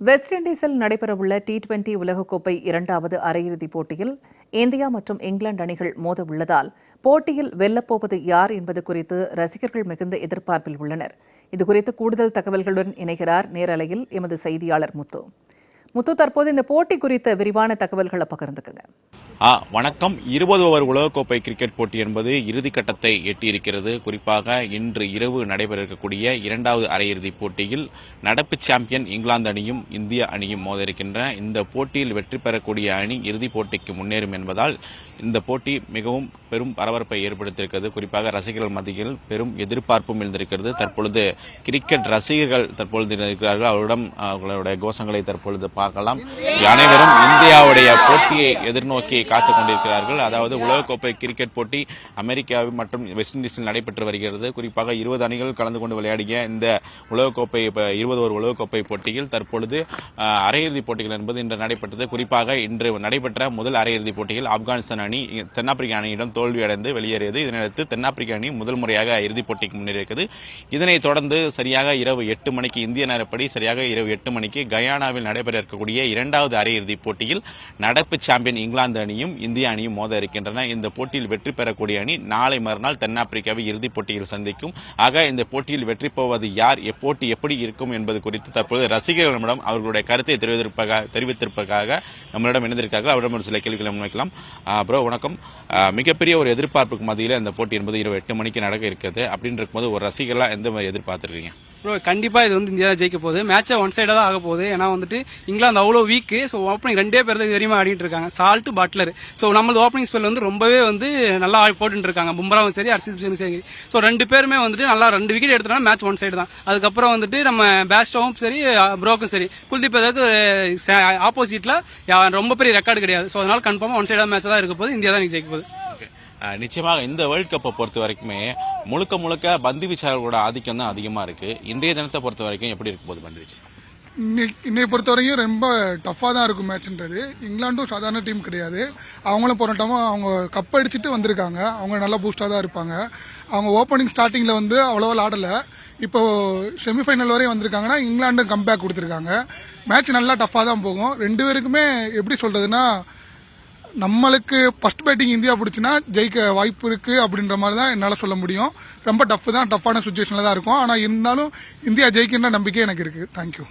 West இண்டீஸில் நடைபெறவுள்ள T twenty உலகக்கோப்பை இரண்டாவது அரையிறுதிப் போட்டியில் இந்தியா மற்றும் இங்கிலாந்து அணிகள் மோத உள்ளதால் போட்டியில் வெல்லப்போவது யார் என்பது குறித்து ரசிகர்கள் மிகுந்த எதிர்பார்ப்பில் உள்ளனர். இதுகுறித்து கூடுதல் தகவல்களுடன் இணைகிறார் நேரலையில் எமது செய்தியாளர் முத்து. முத்து தற்போது இந்த போட்டி குறித்த விரிவான தகவல்களை பகிர்ந்துக்குங்க. வணக்கம். இருபது ஓவர் உலகக்கோப்பை கிரிக்கெட் போட்டி என்பது இறுதிக்கட்டத்தை எட்டியிருக்கிறது. குறிப்பாக இன்று இரவு நடைபெற இருக்கக்கூடிய இரண்டாவது அரையிறுதிப் போட்டியில் நடப்பு சாம்பியன் இங்கிலாந்து அணியும் இந்திய அணியும் மோத இருக்கின்றன இந்த போட்டியில் வெற்றி பெறக்கூடிய அணி இறுதிப் போட்டிக்கு முன்னேறும் என்பதால் இந்த போட்டி மிகவும் பெரும் பரபரப்பை ஏற்படுத்தியிருக்கிறது. குறிப்பாக ரசிகர்கள் மத்தியில் பெரும் எதிர்பார்ப்பும் இருந்திருக்கிறது தற்பொழுது கிரிக்கெட் ரசிகர்கள் தற்பொழுது இருக்கிறார்கள் அவரிடம் அவர்களுடைய கோஷங்களை தற்பொழுது பார்க்கலாம். அனைவரும் இந்தியாவுடைய போட்டியை எதிர்நோக்கி காத்து கொண்டிருக்கிறார்கள். அதாவது உலகக்கோப்பை கிரிக்கெட் போட்டி அமெரிக்கா மற்றும் வெஸ்ட் இண்டீஸில் நடைபெற்று வருகிறது. குறிப்பாக இருபது அணிகள் கலந்து கொண்டு விளையாடிய இந்த உலகக்கோப்பை இருபது ஒரு உலகக்கோப்பை போட்டியில் தற்பொழுது அரையிறுதிப் போட்டிகள் என்பது இன்று நடைபெற்றது. குறிப்பாக இன்று நடைபெற்ற முதல் அரையிறுதிப் போட்டியில் ஆப்கானிஸ்தான் அணி தென்னாப்பிரிக்க அணியிடம் தோல்வியடைந்து வெளியேறியது. இதனையடுத்து தென்னாப்பிரிக்க அணி முதல் முறையாக இறுதிப் போட்டிக்கு முன்னேறியிருக்கிறது. இதனைத் தொடர்ந்து சரியாக இரவு எட்டு மணிக்கு இந்திய நேரப்படி சரியாக இரவு எட்டு மணிக்கு கயானாவில் நடைபெற இருக்கக்கூடிய இரண்டாவது அரையிறுதிப் போட்டியில் நடப்பு சாம்பியன் இங்கிலாந்து அணி அணியும் இந்திய அணியும் மோத இருக்கின்றன. இந்த போட்டியில் வெற்றி பெறக்கூடிய அணி நாளை மறுநாள் தென்னாப்பிரிக்காவை இறுதிப் போட்டியில் சந்திக்கும். ஆக இந்த போட்டியில் வெற்றி போவது யார் எப்போட்டி எப்படி இருக்கும் என்பது குறித்து தற்போது ரசிகர்களிடம் அவர்களுடைய கருத்தை தெரிவித்திருப்பதாக தெரிவித்திருப்பதாக நம்மளிடம் இணைந்திருக்காங்க அவரிடம் ஒரு சில கேள்விகளை முன்வைக்கலாம். ப்ரோ வணக்கம். மிகப்பெரிய ஒரு எதிர்பார்ப்புக்கு மத்தியில் இந்த போட்டி என்பது இருபது எட்டு மணிக்கு நடக்க இருக்குது அப்படின்னு இருக்கும்போது ஒரு ரசிகர்களாக எந்த மாதிரி எதிர்பார்த்துருக்கீங்க? ப்ரோ கண்டிப்பாக இது வந்து இந்தியா ஜெயிக்க போகுது. மேட்சை ஒன் சைடாக தான் ஆக போகுது. ஏன்னா வந்துட்டு இங்கிலாந்து அவ்வளோ வீக்கு ஸோ ஓப்பனிங் ரெண்டே பேர் தான் தெரியுமா ஆடிட்டு இருக்காங்க. சால்ட் பட்லர் ஸோ நம்மளது ஓப்பனிங் ஸ்பெல் வந்து ரொம்பவே வந்து நல்லா போட்டுட்டு இருக்காங்க. பும்ராவும் சரி ஹர்ஷித் சிங் சரி. ஸோ ரெண்டு பேருமே வந்துட்டு நல்லா ரெண்டு விக்கெட் எடுத்தனா மேட்ச் ஒன் சைடு தான். அதுக்கப்புறம் வந்துட்டு நம்ம பேஸ்டோவும் சரி ப்ரோக்கும் சரி. குல்தீப் ஏதாவது ஆப்போசிட்டில் ரொம்ப பெரிய ரெக்கார்டு கிடையாது. ஸோ அதனால கன்ஃபார்மாக ஒன் சைடாக மேட்ச் தான் இருக்க போது இந்தியா தான் ஜெயிக்க போகுது. நிச்சயமாக இந்த வேர்ல்ட் கப்பை பொறுத்த வரைக்குமே முழுக்க முழுக்க பந்து வீச்சாளர்களோட ஆதிக்கம் தான் அதிகமாக இருக்கு. இன்றைய தினத்தை பொறுத்த வரைக்கும் எப்படி இருக்கும் போது பந்து வீச்சு? இன்னைக்கு பொறுத்த வரைக்கும் ரொம்ப டஃப்பாக தான் இருக்கும் மேட்ச்ன்றது இங்கிலாண்டும் சாதாரண டீம் கிடையாது. அவங்களும் போராட்டமாக அவங்க கப் அடிச்சுட்டு வந்திருக்காங்க. அவங்க நல்லா பூஸ்டாக தான் இருப்பாங்க. அவங்க ஓப்பனிங் ஸ்டார்டிங்கில் வந்து அவ்வளோவா ஆடலை. இப்போ செமிஃபைனல் வரையும் வந்திருக்காங்கன்னா இங்கிலாண்டும் கம்பேக் கொடுத்துருக்காங்க. மேட்ச் நல்லா டஃப்பாக தான் போகும். ரெண்டு பேருக்குமே எப்படி சொல்கிறதுனா நம்மளுக்கு ஃபர்ஸ்ட் பேட்டிங் இந்தியா பிடிச்சினா ஜெயிக்க வாய்ப்பு இருக்கு அப்படின்ற மாதிரி தான் என்னால் சொல்ல முடியும். ரொம்ப டஃப் தான் டஃப்பான சுச்சுவேஷனில் தான் இருக்கும். ஆனால் இருந்தாலும் இந்தியா ஜெயிக்கின்ற நம்பிக்கை எனக்கு இருக்குது தேங்க்யூ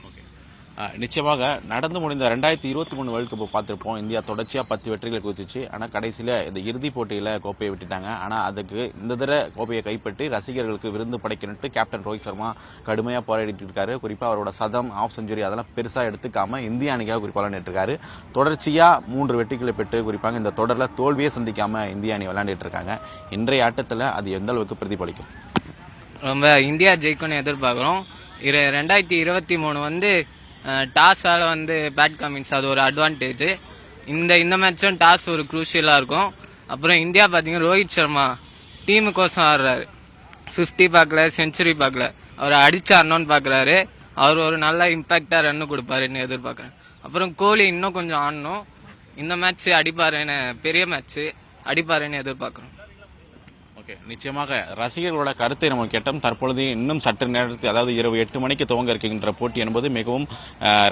நிச்சயமாக நடந்து முடிந்த ரெண்டாயிரத்தி இருபத்தி மூணு வேர்ல்ட் கப் பார்த்துருப்போம். இந்தியா தொடர்ச்சியாக பத்து வெற்றிகளை குதிச்சிச்சு ஆனால் கடைசியில் இந்த இறுதிப் போட்டியில் கோப்பையை விட்டுட்டாங்க. ஆனால் அதுக்கு இந்த தடவை கோப்பையை கைப்பற்றி ரசிகர்களுக்கு விருந்து படைக்கணுட்டு கேப்டன் ரோஹித் சர்மா கடுமையாக போராடிட்டு இருக்காரு. குறிப்பாக அவரோட சதம் ஆஃப் செஞ்சுரி அதெல்லாம் பெருசாக எடுத்துக்காம இந்திய அணிக்காக குறிப்பாக விளையாண்டுருக்காரு தொடர்ச்சியாக மூன்று வெற்றிகளை பெற்று குறிப்பாக இந்த தொடரில் தோல்வியே சந்திக்காம இந்திய அணி விளையாண்டுட்டு இருக்காங்க. இன்றைய ஆட்டத்தில் அது எந்த அளவுக்கு பிரதிபலிக்கும்? ரொம்ப இந்தியா ஜெயிக்கணும்னு எதிர்பார்க்குறோம். இரு ரெண்டாயிரத்தி இருபத்தி மூணு வந்து டாஸால் வந்து பேட் கமின்ஸ் அது ஒரு அட்வான்டேஜ் இந்த இந்த மேட்சும் டாஸ் ஒரு குரூஷியலாக இருக்கும். அப்புறம் இந்தியா பார்த்தீங்கன்னா ரோஹித் சர்மா டீமுக்கோசம் ஆடுறாரு. ஃபிஃப்டி பார்க்கல செஞ்சுரி பார்க்கல. அவர் அடிச்சாரணும்னு பார்க்குறாரு. அவர் ஒரு நல்ல இம்பாக்டாக ரன்னு கொடுப்பாருன்னு எதிர்பார்க்குறேன். அப்புறம் கோலி இன்னும் கொஞ்சம் ஆடணும். இந்த மேட்ச் அடிப்பாருன்னு பெரிய மேட்ச்சு அடிப்பாருன்னு எதிர்பார்க்குறோம். ஓகே நிச்சயமாக ரசிகர்களோட கருத்தை நம்ம கேட்டோம். தற்பொழுது இன்னும் சற்று நேரத்தில் அதாவது இரவு எட்டு மணிக்கு துவங்க இருக்கின்ற போட்டி என்பது மிகவும்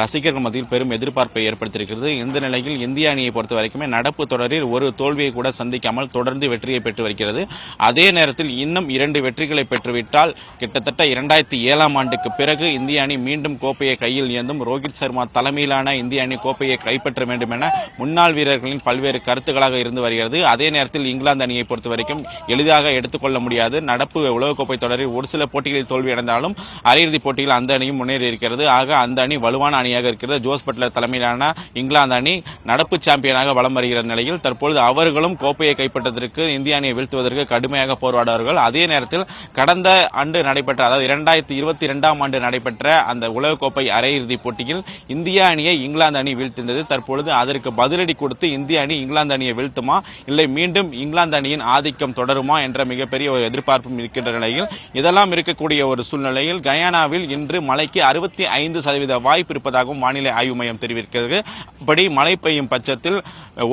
ரசிகர்கள் மத்தியில் பெரும் எதிர்பார்ப்பை ஏற்படுத்தியிருக்கிறது. இந்த நிலையில் இந்திய அணியை பொறுத்த வரைக்குமே நடப்பு தொடரில் ஒரு தோல்வியை கூட சந்திக்காமல் தொடர்ந்து வெற்றியை பெற்று வருகிறது. அதே நேரத்தில் இன்னும் இரண்டு வெற்றிகளை பெற்றுவிட்டால் கிட்டத்தட்ட இரண்டாயிரத்தி ஏழாம் ஆண்டுக்கு பிறகு இந்திய அணி மீண்டும் கோப்பையை கையில் ஏந்தும் ரோஹித் சர்மா தலைமையிலான இந்திய அணி கோப்பையை கைப்பற்ற வேண்டும் என முன்னாள் வீரர்களின் பல்வேறு கருத்துக்களாக இருந்து வருகிறது. அதே நேரத்தில் இங்கிலாந்து அணியை பொறுத்த வரைக்கும் எளிதாக எடுத்துக்கொள்ள முடியாது. நடப்பு உலகக்கோப்பை தொடரில் ஒரு சில போட்டிகளில் தோல்வியடைந்தாலும் அரையிறுதிப் போட்டியில் அந்த அணியும் முன்னேறி இருக்கிறது. ஆக அந்த அணி வலுவான அணியாக இருக்கிறது. ஜோஸ் பட்லர் தலைமையிலான இங்கிலாந்து அணி நடப்பு சாம்பியனாக வலம் வருகிற நிலையில் தற்பொழுது அவர்களும் கோப்பையை கைப்பற்றதற்கு இந்திய அணியை வீழ்த்துவதற்கு கடுமையாக போராடுவார்கள். அதே நேரத்தில் கடந்த ஆண்டு நடைபெற்ற அதாவது இரண்டாயிரத்தி இருபத்தி இரண்டாம் ஆண்டு நடைபெற்ற அந்த உலகக்கோப்பை அரையிறுதிப் போட்டியில் இந்திய அணியை இங்கிலாந்து அணி வீழ்த்திருந்தது தற்பொழுது அதற்கு பதிலடி கொடுத்து இந்திய அணி இங்கிலாந்து அணியை வீழ்த்துமா? இல்லை மீண்டும் இங்கிலாந்து அணியின் ஆதிக்கம் தொடருமா என்ற என்ற மிகப்பெரிய ஒரு எதிர்பார்ப்பும் இருக்கின்ற நிலையில் இதெல்லாம் இருக்கக்கூடிய ஒரு சூழ்நிலையில் கயானாவில் இன்று மழைக்கு அறுபத்தி ஐந்து சதவீத வாய்ப்பு இருப்பதாகவும் வானிலை ஆய்வு மையம் தெரிவிக்கிறது. அப்படி மழை பெய்யும் பட்சத்தில்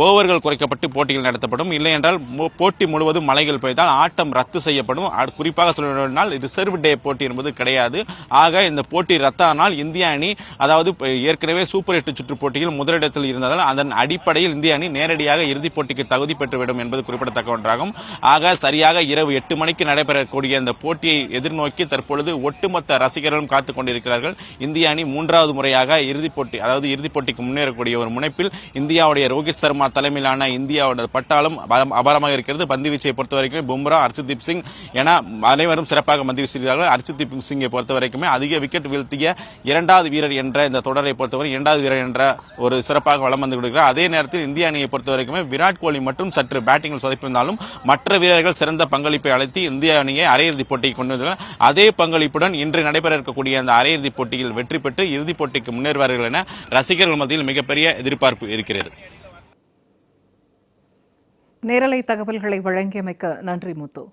ஓவர்கள் குறைக்கப்பட்டு போட்டிகள் நடத்தப்படும். இல்லை என்றால் போட்டி முழுவதும் மழைகள் பெய்தால் ஆட்டம் ரத்து செய்யப்படும். குறிப்பாக சொல்லணும்னால் ரிசர்வ் டே போட்டி என்பது கிடையாது. ஆக இந்த போட்டி ரத்தானால் இந்திய அணி அதாவது ஏற்கனவே சூப்பர் எட்டு சுற்று போட்டியில் முதலிடத்தில் இருந்ததால் அதன் அடிப்படையில் இந்திய அணி நேரடியாக இறுதிப் போட்டிக்கு தகுதி பெற்றுவிடும் என்பது குறிப்பிடத்தக்க ஒன்றாகும். ஆக சரியாக இரவு எட்டு மணிக்கு நடைபெறக்கூடிய இந்த போட்டியை எதிர்நோக்கி தற்பொழுது ஒட்டுமொத்த ரசிகர்களும் காத்துக் கொண்டிருக்கிறார்கள். இந்திய அணி மூன்றாவது முறையாக இறுதிப் போட்டி அதாவது இறுதிப் போட்டிக்கு முன்னேறக்கூடிய ஒரு முனைப்பில் இந்தியாவுடைய ரோஹித் சர்மா தலைமையிலான இந்தியாவோட பட்டாலும் அபாரமாக இருக்கிறது. பந்து வீச்சை பொறுத்த வரைக்கும் பும்ரா ஹர்ஷதீப் சிங் என அனைவரும் சிறப்பாக பந்து வீசுகிறார்கள் ஹர்ஷதீப் சிங்கை பொறுத்த வரைக்குமே அதிக விக்கெட் வீழ்த்திய இரண்டாவது வீரர் என்ற இந்த தொடரை பொறுத்தவரை இரண்டாவது வீரர் என்ற ஒரு சிறப்பாக வளம் வந்து கொடுக்கிறார் அதே நேரத்தில் இந்திய அணியை பொறுத்த வரைக்குமே விராட் கோலி மட்டும் சற்று பேட்டிங்கில் சொதப்பியிருந்தாலும் மற்ற வீரர்கள் சிறந்த பங்களிப்பை அழைத்து இந்திய அணியை அரையிறுதிப் போட்டிக்கு கொண்டு வந்துள்ளனர் அதே பங்களிப்புடன் இன்று நடைபெற இருக்கக்கூடிய அந்த அரையிறுதிப் போட்டியில் வெற்றி பெற்று இறுதிப் போட்டிக்கு முன்னேறுவார்கள் என ரசிகர்கள் மத்தியில் மிகப்பெரிய எதிர்பார்ப்பு இருக்கிறது. நேரலை தகவல்களை வழங்கியமைக்க நன்றி முத்து.